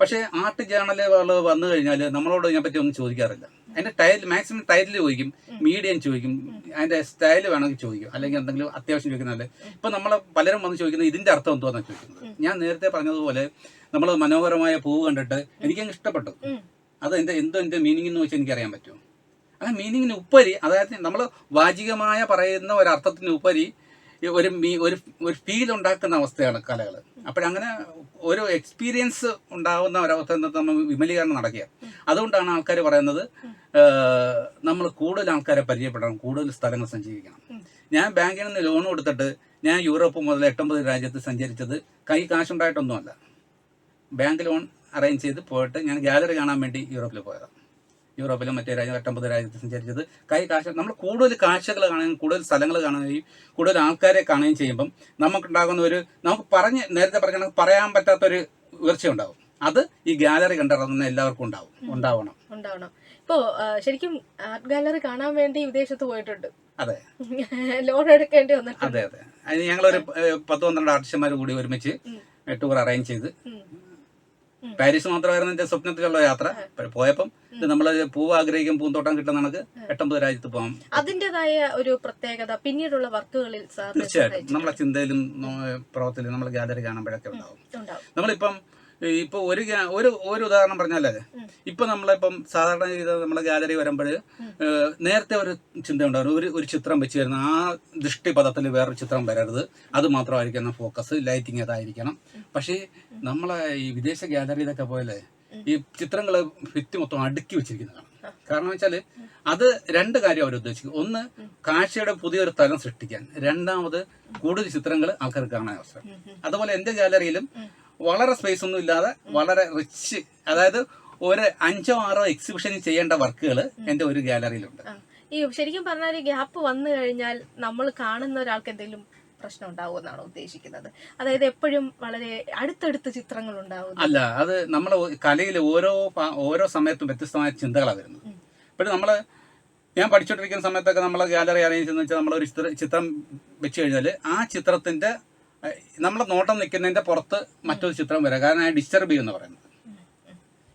പക്ഷേ ആർട്ട് ജേണലുകൾ വന്നു കഴിഞ്ഞാൽ നമ്മളോട് ഇതിനെപ്പറ്റി ഒന്നും ചോദിക്കാറില്ല. അതിന്റെ ടൈറ്റിൽ മാക്സിമം ടൈറ്റിൽ ചോദിക്കും മീഡിയം ചോദിക്കും അതിന്റെ സ്റ്റൈൽ വേണമെങ്കിൽ ചോദിക്കും അല്ലെങ്കിൽ എന്തെങ്കിലും അത്യാവശ്യം ചോദിക്കുന്നതല്ലേ. ഇപ്പൊ നമ്മളെ പലരും വന്ന് ചോദിക്കുന്നത് ഇതിന്റെ അർത്ഥം എന്തുവാന്നാണ് ചോദിക്കുന്നത്. ഞാൻ നേരത്തെ പറഞ്ഞതുപോലെ നമ്മൾ മനോഹരമായ പൂവ് കണ്ടിട്ട് എനിക്കങ്ങ് ഇഷ്ടപ്പെട്ടു. അത് എന്റെ എന്തോ എന്റെ മീനിങ് എന്ന് വെച്ചാൽ എനിക്കറിയാൻ പറ്റുമോ? ആ മീനിങ്ങിന് ഉപരി അതായത് നമ്മൾ വാചികമായ പറയുന്ന ഒരർത്ഥത്തിന് ഉപരി ഒരു മീ ഒരു ഒരു ഫീൽ ഉണ്ടാക്കുന്ന അവസ്ഥയാണ് കലകൾ അപ്പോഴങ്ങനെ ഒരു എക്സ്പീരിയൻസ് ഉണ്ടാവുന്ന ഒരവസ്ഥ നമ്മൾ വിമലീകരണം നടക്കുക. അതുകൊണ്ടാണ് ആൾക്കാർ പറയുന്നത് നമ്മൾ കൂടുതൽ ആൾക്കാരെ പരിചയപ്പെടണം കൂടുതൽ സ്ഥലങ്ങൾ സഞ്ചരിക്കണം. ഞാൻ ബാങ്കിൽ നിന്ന് ലോൺ കൊടുത്തിട്ട് ഞാൻ യൂറോപ്പ് മുതൽ എട്ടൊമ്പത് രാജ്യത്ത് സഞ്ചരിച്ചത് കൈ കാശുണ്ടായിട്ടൊന്നുമല്ല. ബാങ്ക് ലോൺ അറേഞ്ച് ചെയ്ത് പോയിട്ട് ഞാൻ ഗാലറി കാണാൻ വേണ്ടി യൂറോപ്പിൽ പോയതാണ് യൂറോപ്പിലും മറ്റേ രാജ്യം എട്ടൊമ്പത് രാജ്യത്ത് സഞ്ചരിച്ചത്. കൈ കാഴ്ച നമ്മൾ കൂടുതൽ കാഴ്ചകൾ കാണുകയും കൂടുതൽ സ്ഥലങ്ങൾ കാണുകയും കൂടുതൽ ആൾക്കാരെ കാണുകയും ചെയ്യുമ്പം നമുക്കുണ്ടാകുന്ന ഒരു നമുക്ക് പറഞ്ഞ് നേരത്തെ പറഞ്ഞ പറയാൻ പറ്റാത്തൊരു ഉയർച്ച ഉണ്ടാവും അത് ഈ ഗാലറി കണ്ടിറങ്ങുന്ന എല്ലാവർക്കും ഉണ്ടാവും. ഉണ്ടാവണം. ഉണ്ടാവണം. ഇപ്പോ ശരിക്കും ആർട്ട് ഗാലറി കാണാൻ വേണ്ടി വിദേശത്ത് പോയിട്ടുണ്ട്. അതെ. ലോൺ എടുക്കേണ്ടി വന്നിട്ടുണ്ട്. അതെ അതെ. ഞങ്ങളൊരു പത്ത് പന്ത്രണ്ട് ആർട്ടിസ്റ്റന്മാർ കൂടി ഒരുമിച്ച് ടൂർ അറേഞ്ച് ചെയ്ത്. പാരീസ് മാത്രമായിരുന്നു എന്റെ സ്വപ്നത്തിലുള്ള യാത്ര. പോയപ്പം ഇത് നമ്മൾ പൂവ് ആഗ്രഹിക്കും പൂന്തോട്ടം കിട്ടുന്ന നമുക്ക് എട്ടൊമ്പത് രാജ്യത്ത് പോകാം. അതിന്റേതായ ഒരു പ്രത്യേകത പിന്നീടുള്ള വർക്കുകളിൽ തീർച്ചയായിട്ടും. നമ്മളെ ചിന്തയിലും പ്രവർത്തനത്തിലും നമ്മൾ ഗാലറി കാണുമ്പോഴൊക്കെ ഉണ്ടാവും. നമ്മളിപ്പം ഇപ്പൊ ഒരു ഒരു ഒരു ഉദാഹരണം പറഞ്ഞാലേ. ഇപ്പൊ നമ്മളിപ്പം സാധാരണ ചെയ്ത നമ്മളെ ഗാലറി വരുമ്പോൾ നേരത്തെ ഒരു ചിന്ത ഉണ്ടായിരുന്നു ഒരു ഒരു ചിത്രം വെച്ച് വരുന്ന ആ ദൃഷ്ടിപഥത്തിൽ വേറൊരു ചിത്രം വരരുത്. അത് മാത്രമായിരിക്കണം ഫോക്കസ്. ലൈറ്റിംഗ് അതായിരിക്കണം. പക്ഷേ നമ്മളെ ഈ വിദേശ ഗാലറിയിലൊക്കെ പോലെ ഈ ചിത്രങ്ങൾ ഭിത്തി മൊത്തം അടുക്കി വെച്ചിരിക്കുന്നതാണ്. കാരണം വെച്ചാൽ അത് രണ്ട് കാര്യം അവർ ഉദ്ദേശിക്കും. ഒന്ന് കാഴ്ചയുടെ പുതിയൊരു തലം സൃഷ്ടിക്കാൻ. രണ്ടാമത് കൂടുതൽ ചിത്രങ്ങൾ ആൾക്കാർക്ക് കാണാൻ അവസരം. അതുപോലെ എന്റെ ഗാലറിയിലും വളരെ സ്പേസ് ഒന്നും ഇല്ലാതെ വളരെ റിച്ച് അതായത് ഒരു അഞ്ചോ ആറോ എക്സിബിഷൻ ചെയ്യേണ്ട വർക്കുകൾ എന്റെ ഒരു ഗാലറിയിലുണ്ട് ഈ ശരിക്കും പറഞ്ഞാൽ ഗ്യാപ്പ് വന്നു കഴിഞ്ഞാൽ നമ്മൾ കാണുന്ന ഒരാൾക്ക് എന്തെങ്കിലും പ്രശ്നം ഉണ്ടാവുമെന്നാണ് ഉദ്ദേശിക്കുന്നത്. അതായത് എപ്പോഴും വളരെ അടുത്തടുത്ത് ചിത്രങ്ങൾ ഉണ്ടാവും അല്ല അത് നമ്മളെ കലയിൽ ഓരോ ഓരോ സമയത്തും വ്യത്യസ്തമായ ചിന്തകളാണ് വരുന്നത്. ഇപ്പോഴും നമ്മൾ ഞാൻ പഠിച്ചുകൊണ്ടിരിക്കുന്ന സമയത്തൊക്കെ നമ്മളെ ഗാലറി അറേഞ്ച് ചെയ്യുന്ന വെച്ചാൽ നമ്മളൊരു ചിത്രം വെച്ച് കഴിഞ്ഞാൽ ആ ചിത്രത്തിന്റെ ഏഹ്, നമ്മളെ നോട്ടം നിൽക്കുന്നതിന്റെ പുറത്ത് മറ്റൊരു ചിത്രം വരാം. കാരണം ആ ഡിസ്റ്റർബ് ചെയ്യുമെന്ന് പറയുന്നത്.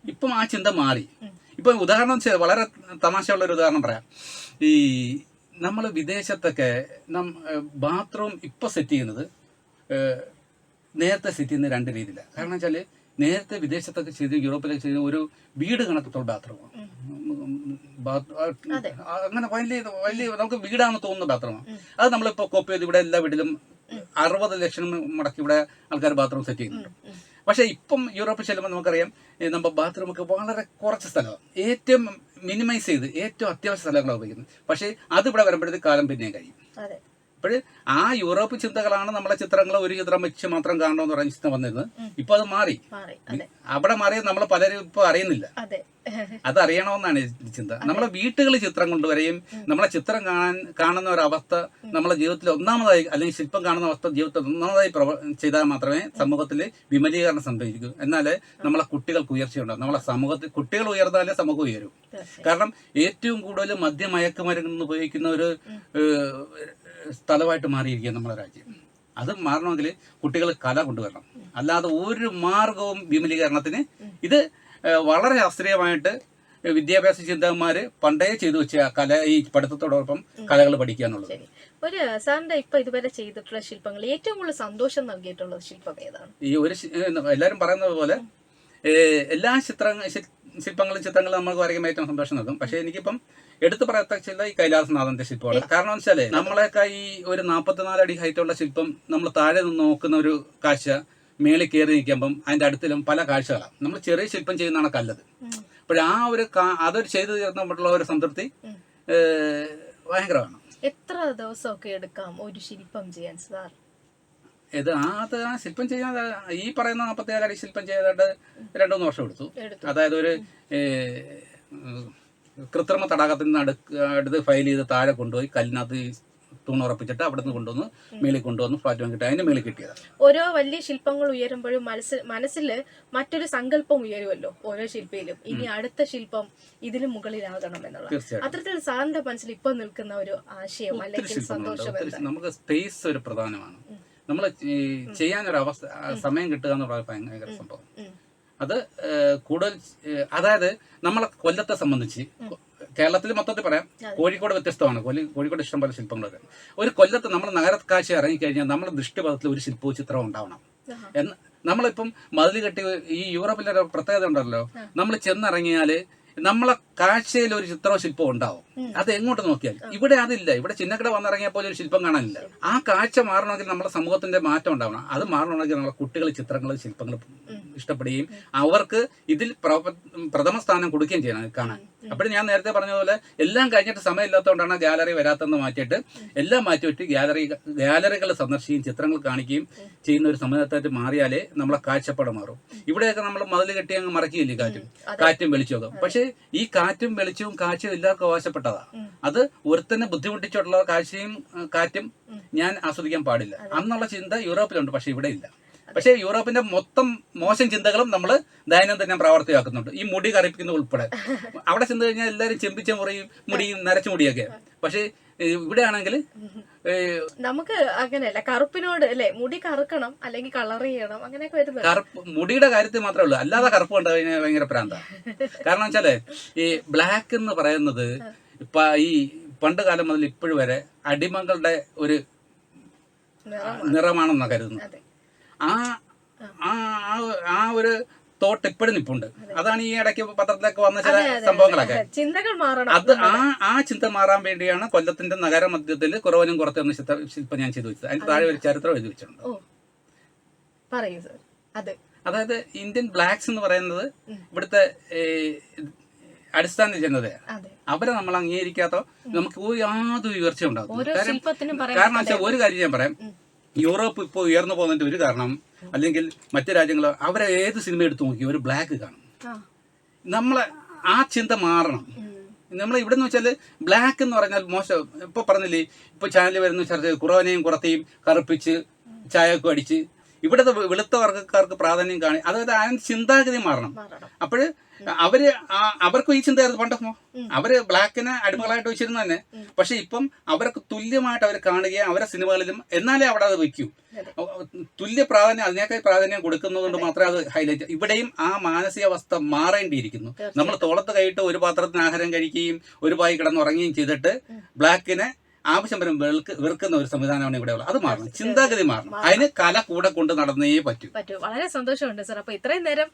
ഇപ്പം ആ ചിന്ത മാറി. ഇപ്പൊ ഉദാഹരണം വളരെ തമാശയുള്ള ഒരു ഉദാഹരണം പറയാം. ഈ നമ്മൾ വിദേശത്തൊക്കെ നം ബാത്റൂം ഇപ്പൊ സെറ്റ് ചെയ്യുന്നത് നേരത്തെ സെറ്റ് ചെയ്യുന്ന രണ്ട് രീതിയിലാണ്. കാരണം വെച്ചാൽ നേരത്തെ വിദേശത്തൊക്കെ ചെയ്ത് യൂറോപ്പിലൊക്കെ ചെയ്ത് ഒരു വീട് കണക്കത്തുള്ള ബാത്റൂമാണ്. അങ്ങനെ വലിയ വലിയ നമുക്ക് വീടാണെന്ന് തോന്നുന്ന ബാത്റൂമാണ്. അത് നമ്മളിപ്പോ കോപ്പി ചെയ്ത് ഇവിടെ എല്ലാ വീട്ടിലും അറുപത് ലക്ഷം മുടക്കി ഇവിടെ ആൾക്കാർ ബാത്റൂം സെറ്റ് ചെയ്യുന്നുണ്ട്. പക്ഷെ ഇപ്പം യൂറോപ്പിൽ ചെല്ലുമ്പോൾ നമുക്കറിയാം നമ്മൾ നമ്മുടെ ബാത്റൂം ഒക്കെ വളരെ കുറച്ച് സ്ഥലമാണ്. ഏറ്റവും മിനിമൈസ് ചെയ്ത് ഏറ്റവും അത്യാവശ്യ സ്ഥലങ്ങളാണ് ഉപയോഗിക്കുന്നത്. പക്ഷേ അത് ഇവിടെ വരുമ്പോഴത്തേക്ക് കാലം പിന്നെയും കഴിയും. അപ്പോൾ ആ യൂറോപ്പ് ചിന്തകളാണ് നമ്മളെ ചിത്രങ്ങൾ ഒരു ചിത്രം വെച്ച് മാത്രം കാണണമെന്ന് പറഞ്ഞ ചിത്രം വന്നിരുന്നത്. ഇപ്പൊ അത് മാറി. അവിടെ മാറിയത് നമ്മൾ പലരും ഇപ്പൊ അറിയുന്നില്ല. അതെ അത്. അറിയണമെന്നാണ് ചിന്ത നമ്മളെ വീട്ടുകളിൽ ചിത്രം കൊണ്ടുവരെയും നമ്മളെ ചിത്രം കാണാൻ കാണുന്ന ഒരു അവസ്ഥ നമ്മളെ ജീവിതത്തിൽ ഒന്നാമതായി അല്ലെങ്കിൽ ശില്പം കാണുന്ന അവസ്ഥ ജീവിതത്തിൽ ഒന്നാമതായി ചെയ്താൽ മാത്രമേ സമൂഹത്തിൽ വിമലീകരണം സംഭവിക്കൂ. എന്നാലേ നമ്മളെ കുട്ടികൾക്ക് ഉയർച്ചയുണ്ടാകും നമ്മളെ സമൂഹത്തിൽ കുട്ടികൾ ഉയർന്നാലേ സമൂഹം ഉയരും. കാരണം ഏറ്റവും കൂടുതൽ മദ്യമയക്കുമരുന്ന് ഉപയോഗിക്കുന്ന ഒരു സ്ഥലമായിട്ട് മാറിയിരിക്കുക നമ്മുടെ രാജ്യം. അത് മാറണമെങ്കിൽ കുട്ടികൾ കല കൊണ്ടുവരണം. അല്ലാതെ ഒരു മാർഗവും വിമലീകരണത്തിന് ഇത് വളരെ ശാസ്ത്രീയമായിട്ട് വിദ്യാഭ്യാസ ചിന്തകന്മാർ പണ്ടേ ചെയ്തു വെച്ച കല ഈ പഠിത്തത്തോടൊപ്പം കലകൾ പഠിക്കുക എന്നുള്ളത്. ഒരു സാറിന്റെ ഇപ്പൊ ഇതുവരെ ചെയ്തിട്ടുള്ള ശില്പങ്ങൾ ഏറ്റവും കൂടുതൽ സന്തോഷം നൽകിയിട്ടുള്ള ശില്പം ഏതാണ്? ഈ ഒരു എല്ലാരും എല്ലാവരും പറയുന്നത് പോലെ എല്ലാ ചിത്ര ശില്പങ്ങളും ചിത്രങ്ങളും നമുക്ക് വരയ്ക്കുമ്പോൾ ഏറ്റവും സന്തോഷം നൽകും. പക്ഷേ എനിക്കിപ്പം എടുത്തു പറയത്തക്ക ഈ കൈലാസനാഥന്റെ ശില്പമാണ്. കാരണം വെച്ചാൽ നമ്മളെയൊക്കെ ഈ ഒരു നാൽപ്പത്തിനാല് അടി ഹൈറ്റുള്ള ശില്പം നമ്മൾ താഴെ നിന്ന് നോക്കുന്ന ഒരു കാഴ്ച മേളിൽ കയറി നിൽക്കുമ്പം അതിന്റെ അടുത്തിലും പല കാഴ്ചകളാണ് നമ്മൾ ചെറിയ ശില്പം ചെയ്യുന്നതാണ് കല്ലത്. അപ്പോൾ ആ ഒരു അതൊരു ചെയ്തു തീർന്നിട്ടുള്ള ഒരു സംതൃപ്തി ഭയങ്കരമാണ്. എത്ര ദിവസമൊക്കെ എടുക്കാം ഒരു ശില്പം ചെയ്യാൻ സാർ? ഇത് ആ അത് ആ ശില്പം ചെയ്യാൻ ഈ പറയുന്ന നാൽപ്പത്തിനാല് അടി ശില്പം ചെയ്തിട്ട് രണ്ടു മൂന്ന് വർഷം എടുത്തു. അതായത് ഒരു കൃത്രിമ തടാകത്തിൽ നിന്ന് അടുത്ത് ഫയൽ ചെയ്ത് താഴെ കൊണ്ടുപോയി കല്ലിനകത്ത് തൂണുറപ്പിച്ചിട്ട് അവിടെ നിന്ന് കൊണ്ടുവന്ന് മേളിൽ കൊണ്ടുവന്ന് ഫ്ലാറ്റ് കിട്ടി അതിന്റെ മേളിൽ കിട്ടിയത് ഓരോ വലിയ ശില്പങ്ങൾ ഉയരുമ്പോഴും മനസ്സിൽ മനസ്സിൽ മറ്റൊരു സങ്കല്പം ഉയരുമല്ലോ ഓരോ ശില്പിയിലും. ഇനി അടുത്ത ശില്പം ഇതിന് മുകളിലാകണം എന്നുള്ള തീർച്ചയായിട്ടും. അത്തരത്തിൽ സാറിന്റെ മനസ്സിൽ ഇപ്പൊ നിൽക്കുന്ന ഒരു ആശയം അല്ലെങ്കിൽ സന്തോഷം നമുക്ക് സ്പേസ് ഒരു പ്രധാനമാണ്. നമ്മൾ ചെയ്യാനൊരു അവസ്ഥ സമയം കിട്ടുക എന്ന് പറയുന്നത് ഭയങ്കര സംഭവം. അത് കൂടുതൽ അതായത് നമ്മളെ കൊല്ലത്തെ സംബന്ധിച്ച് കേരളത്തിൽ മൊത്തത്തിൽ പറയാം കോഴിക്കോട് വ്യത്യസ്തമാണ്. കോലി കോഴിക്കോട് ഇഷ്ടംപോലെ ശില്പങ്ങളൊക്കെ. ഒരു കൊല്ലത്ത് നമ്മൾ നഗരക്കാഴ്ച ഇറങ്ങിക്കഴിഞ്ഞാൽ നമ്മുടെ ദൃഷ്ടിപഥത്തിൽ ഒരു ശില്പവും ചിത്രവും ഉണ്ടാവണം. എന്ന് നമ്മളിപ്പം മതിൽ കെട്ടി ഈ യൂറോപ്പിലെ ഒരു പ്രത്യേകത ഉണ്ടല്ലോ. നമ്മൾ ചെന്നിറങ്ങിയാൽ നമ്മളെ കാഴ്ചയിൽ ഒരു ചിത്രവും ശില്പവും ഉണ്ടാവും. അത് എങ്ങോട്ട് നോക്കിയാൽ ഇവിടെ അതില്ല. ഇവിടെ ചിന്നക്കട വന്നിറങ്ങിയപ്പോൾ ഒരു ശില്പം കാണാനില്ല. ആ കാഴ്ച മാറണമെങ്കിൽ നമ്മുടെ സമൂഹത്തിന്റെ മാറ്റം ഉണ്ടാവണം. അത് മാറണമെങ്കിൽ നമ്മളെ കുട്ടികൾ ചിത്രങ്ങൾ ശില്പങ്ങൾ ഇഷ്ടപ്പെടുകയും അവർക്ക് ഇതിൽ പ്രഥമ സ്ഥാനം കൊടുക്കുകയും ചെയ്യണം. കാണാൻ. അപ്പോൾ ഞാൻ നേരത്തെ പറഞ്ഞതുപോലെ എല്ലാം കഴിഞ്ഞിട്ട് സമയമില്ലാത്തതുകൊണ്ടാണ് ഗാലറി വരാത്തെന്ന് മാറ്റിയിട്ട് എല്ലാം മാറ്റി വെച്ചിട്ട് ഗാലറി ഗാലറികൾ സന്ദർശിക്കുകയും ചിത്രങ്ങൾ കാണിക്കുകയും ചെയ്യുന്ന ഒരു സമയത്തായിട്ട് മാറിയാലേ നമ്മളെ കാഴ്ചപ്പാട് മാറും. ഇവിടെയൊക്കെ നമ്മൾ മതിൽ കെട്ടി അങ്ങ് മറക്കിയില്ലേ കാറ്റും? കാറ്റും വെളിച്ചമൊക്കെ പക്ഷേ ഈ കാറ്റും വെളിച്ചവും കാഴ്ചയും എല്ലാവർക്കും അവകാശപ്പെട്ടതാണ് അത് ഒരുത്തന്നെ ബുദ്ധിമുട്ടിച്ചിട്ടുള്ള കാഴ്ചയും കാറ്റും ഞാൻ ആസ്വദിക്കാൻ പാടില്ല. അന്നുള്ള ചിന്ത യൂറോപ്പിലുണ്ട് പക്ഷെ ഇവിടെ ഇല്ല. പക്ഷേ യൂറോപ്പിന്റെ മൊത്തം മോശം ചിന്തകളും നമ്മൾ ദൈനംദിനം പ്രാവർത്തികമാക്കുന്നുണ്ട് ഈ മുടി കറിപ്പിക്കുന്ന ഉൾപ്പെടെ. അവിടെ ചെന്ന് കഴിഞ്ഞാൽ എല്ലാവരും ചെമ്പിച്ച മുറിയും മുടിയും നരച്ച മുടിയൊക്കെ. പക്ഷേ ഇവിടെ ഇവിടെയാണെങ്കിൽ ഏ, നമുക്ക് അങ്ങനെയല്ല. കറുപ്പിനോട് അല്ലെ? മുടി കറുക്കണം അല്ലെങ്കിൽ കളർ ചെയ്യണം അങ്ങനെയൊക്കെ വരുന്നത്. കറുപ്പ് മുടിയുടെ കാര്യത്തിൽ മാത്രമേ ഉള്ളൂ. അല്ലാതെ കറുപ്പ് കണ്ടു കഴിഞ്ഞാൽ ഭയങ്കര പ്രാന്ത. കാരണം വെച്ചാൽ ഈ ബ്ലാക്ക് എന്ന് പറയുന്നത് ഇപ്പൊ ഈ പണ്ട് കാലം മുതൽ ഇപ്പോഴും വരെ അടിമകളുടെ ഒരു നിറം നിറമാണെന്നാണ് കരുതുന്നത്. ആ ആ ആ- ഒരു തോട്ട് ഇപ്പോഴും നിപ്പുണ്ട്. അതാണ് ഈ ഇടയ്ക്ക് പത്രത്തിലൊക്കെ വന്ന ചില സംഭവങ്ങളൊക്കെ. ചിന്തകൾ മാറണം അത് ആ ആ ചിന്ത മാറാൻ വേണ്ടിയാണ് കൊല്ലത്തിന്റെ നഗരമധ്യത്തിൽ കുറവനും കുറത്ത് എന്ന ശില്പം ഞാൻ ചെയ്തു വെച്ചത്. അതിന്റെ താഴെ ഒരു ചരിത്രം എഴുതി വെച്ചിട്ടുണ്ട്. അതായത് ഇന്ത്യൻ ബ്ലാക്സ് എന്ന് പറയുന്നത് ഇവിടുത്തെ അടിസ്ഥാന ജനതയാണ് അവരെ നമ്മൾ അംഗീകരിക്കാത്ത നമുക്ക് യാതൊരു ഉയർച്ച ഉണ്ടാകും കാരണം വെച്ചാൽ ഒരു കാര്യം ഞാൻ പറയാം. യൂറോപ്പ് ഇപ്പോൾ ഉയർന്നു പോകുന്നതിന്റെ ഒരു കാരണം അല്ലെങ്കിൽ മറ്റു രാജ്യങ്ങൾ അവരെ ഏത് സിനിമ എടുത്തു നോക്കി ഒരു ബ്ലാക്ക് കാണും. നമ്മളെ ആ ചിന്ത മാറണം. നമ്മൾ ഇവിടെ നിന്ന് വെച്ചാൽ ബ്ലാക്ക് എന്ന് പറഞ്ഞാൽ മോശം. ഇപ്പൊ പറഞ്ഞില്ലേ ഇപ്പൊ ചാനലിൽ വരുന്ന ചർച്ച കുറവനെയും കുറത്തെയും കറുപ്പിച്ച് ചായയൊക്കെ അടിച്ച് ഇവിടുത്തെ വെളുത്ത വർഗക്കാർക്ക് പ്രാധാന്യം കാണി അതായത് ആ ചിന്താഗതി മാറണം. അപ്പോൾ അപ്പോഴ് അവർ അവർക്കും ഈ ചിന്തയായിരുന്നു പണ്ടോ അവർ ബ്ലാക്കിനെ അടിമകളായിട്ട് വെച്ചിരുന്നു തന്നെ. പക്ഷെ ഇപ്പം അവർക്ക് തുല്യമായിട്ട് അവർ കാണുകയും അവരെ സിനിമകളിലും എന്നാലേ അവിടെ അത് വയ്ക്കൂ. തുല്യ പ്രാധാന്യം അതിനേക്കാൾ പ്രാധാന്യം കൊടുക്കുന്നതുകൊണ്ട് മാത്രമേ അത് ഹൈലൈറ്റ് ഇവിടെയും ആ മാനസികാവസ്ഥ മാറേണ്ടിയിരിക്കുന്നു. നമ്മൾ തോളത്ത് കൈയിട്ട് ഒരു പാത്രത്തിന് ആഹാരം കഴിക്കുകയും ഒരു പായി കിടന്നുറങ്ങുകയും ചെയ്തിട്ട് ബ്ലാക്കിനെ ആവശ്യം വരും വെൽക്ക് വെറുക്കുന്ന ഒരു സംവിധാനമാണ് ഇവിടെ ഉള്ളത് അത് മാറണം ചിന്താഗതി മാറണം. അതിന് കല കൂടെ കൊണ്ട് നടന്നേ പറ്റൂ. പറ്റൂ. വളരെ സന്തോഷമുണ്ട് സാർ. അപ്പൊ ഇത്രയും നേരം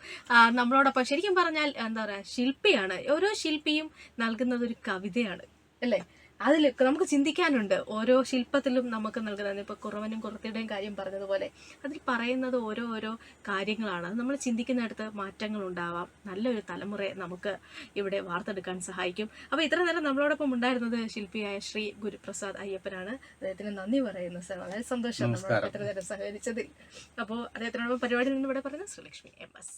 നമ്മളോടൊപ്പം ശരിക്കും പറഞ്ഞാൽ എന്താ പറയാ ശില്പിയാണ്. ഓരോ ശില്പിയും നൽകുന്നത് ഒരു കവിതയാണ് അല്ലേ? അതിൽ നമുക്ക് ചിന്തിക്കാനുണ്ട്. ഓരോ ശില്പത്തിലും നമുക്ക് നൽകുന്നത് ഇപ്പോൾ കുറവനും കുറത്തിയുടെയും കാര്യം പറഞ്ഞതുപോലെ അതിൽ പറയുന്നത് ഓരോ ഓരോ കാര്യങ്ങളാണ്. അത് നമ്മൾ ചിന്തിക്കുന്നിടത്ത് മാറ്റങ്ങൾ ഉണ്ടാവാം നല്ലൊരു തലമുറയെ നമുക്ക് ഇവിടെ വാർത്തെടുക്കാൻ സഹായിക്കും. അപ്പോൾ ഇത്ര നേരം നമ്മളോടൊപ്പം ഉണ്ടായിരുന്നത് ശില്പിയായ ശ്രീ ഗുരുപ്രസാദ് അയ്യപ്പനാണ്. അദ്ദേഹത്തിന് നന്ദി പറയുന്നു സർ. വളരെ സന്തോഷം നമ്മളോട്. ഇത്ര നേരം സഹകരിച്ചതിൽ. അപ്പോൾ അദ്ദേഹത്തിനോടൊപ്പം പരിപാടിയിൽ നിന്ന് ഇവിടെ പറയുന്നത് ശ്രീലക്ഷ്മി എം എസ്.